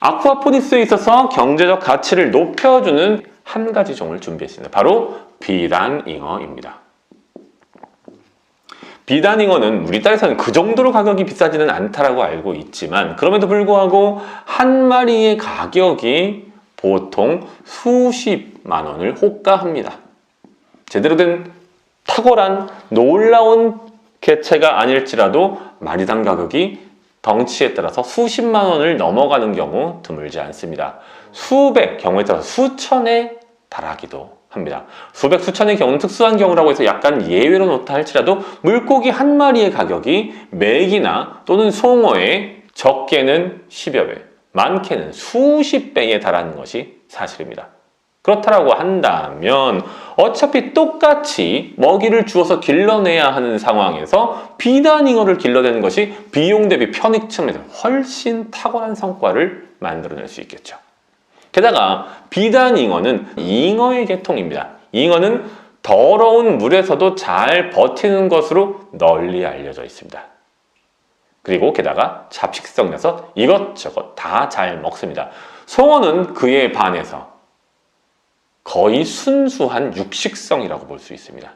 아쿠아포닉스에 있어서 경제적 가치를 높여주는 한 가지 종을 준비했습니다. 바로 비단잉어입니다. 비단잉어는 우리 땅에서는 그 정도로 가격이 비싸지는 않다라고 알고 있지만 그럼에도 불구하고 한 마리의 가격이 보통 수십만 원을 호가합니다. 제대로 된 탁월한 놀라운 개체가 아닐지라도 마리당 가격이 덩치에 따라서 수십만 원을 넘어가는 경우 드물지 않습니다. 수백, 경우에 따라서 수천에 달하기도 합니다. 수백, 수천의 경우는 특수한 경우라고 해서 약간 예외로 놓다 할지라도 물고기 한 마리의 가격이 맥이나 또는 송어의 적게는 10여 배, 많게는 수십 배에 달하는 것이 사실입니다. 그렇다라고 한다면 어차피 똑같이 먹이를 주어서 길러내야 하는 상황에서 비단 잉어를 길러내는 것이 비용 대비 편익 측면에서 훨씬 탁월한 성과를 만들어낼 수 있겠죠. 게다가 비단 잉어는 잉어의 계통입니다. 잉어는 더러운 물에서도 잘 버티는 것으로 널리 알려져 있습니다. 그리고 게다가 잡식성이라서 이것저것 다 잘 먹습니다. 송어는 그에 반해서 거의 순수한 육식성이라고 볼 수 있습니다.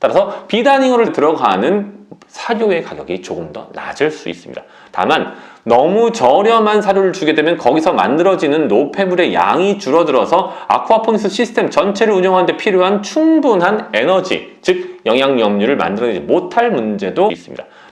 따라서 비단잉어를 들어가는 사료의 가격이 조금 더 낮을 수 있습니다. 다만 너무 저렴한 사료를 주게 되면 거기서 만들어지는 노폐물의 양이 줄어들어서 아쿠아포니스 시스템 전체를 운영하는 데 필요한 충분한 에너지, 즉 영양염류를 만들어내지 못할 문제도 있습니다.